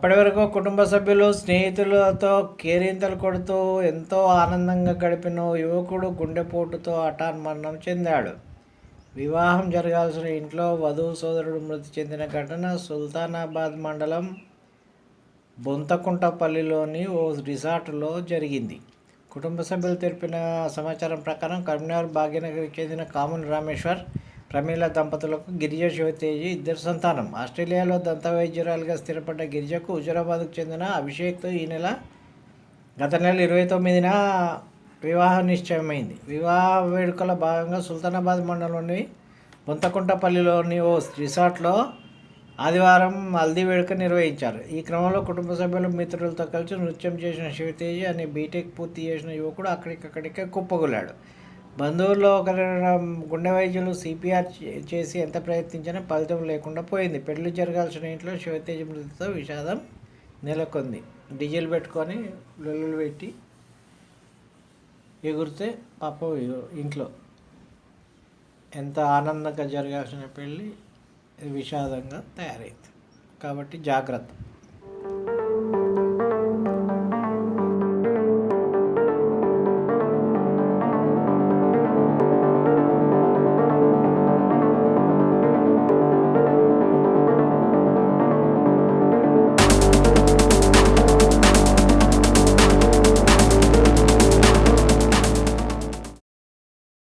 అప్పటి వరకు కుటుంబ సభ్యులు స్నేహితులతో కేరింతలు కొడుతూ ఎంతో ఆనందంగా గడిపిన యువకుడు గుండెపోటుతో హఠాన్మరణం చెందాడు. వివాహం జరగాల్సిన ఇంట్లో వధువు సోదరుడు మృతి చెందిన ఘటన సుల్తానాబాద్ మండలం బొంతకుంటపల్లిలోని ఓ రిసార్టులో జరిగింది. కుటుంబ సభ్యులు తెలిపిన సమాచారం ప్రకారం కరీంనగర్ భాగ్యనగర్కి చెందిన కాముని రామేశ్వర్ ప్రమీల దంపతులకు గిరిజ శివతేజి ఇద్దరు సంతానం. ఆస్ట్రేలియాలో దంతవైద్యురాలుగా స్థిరపడ్డ గిరిజకు హుజురాబాద్కు చెందిన అభిషేక్తో ఈ నెల గత నెల ఇరవై తొమ్మిదిన వివాహ నిశ్చయమైంది. వివాహ వేడుకల భాగంగా సుల్తానాబాద్ మండలంలోని బొంతకుంటపల్లిలోని ఓ రిసార్ట్లో ఆదివారం హల్దీ వేడుక నిర్వహించారు. ఈ క్రమంలో కుటుంబ సభ్యులు మిత్రులతో కలిసి నృత్యం చేసిన శివతేజి అనే బీటెక్ పూర్తి చేసిన యువకుడు అక్కడికక్కడికే కుప్పగొలాడు బంధువుల్లో ఒకరి గుండె వైద్యులు సిపిఆర్ చేసి ఎంత ప్రయత్నించినా ఫలితం లేకుండా పోయింది. పెళ్ళి జరగాల్సిన ఇంట్లో శివతేజ మృతితో విషాదం నెలకొంది. డీజిల్ పెట్టుకొని లొల్లులు పెట్టి ఎగురితే పాపం ఇంట్లో. ఎంత ఆనందంగా జరగాల్సిన పెళ్ళి విషాదంగా తయారైంది. కాబట్టి జాగ్రత్త.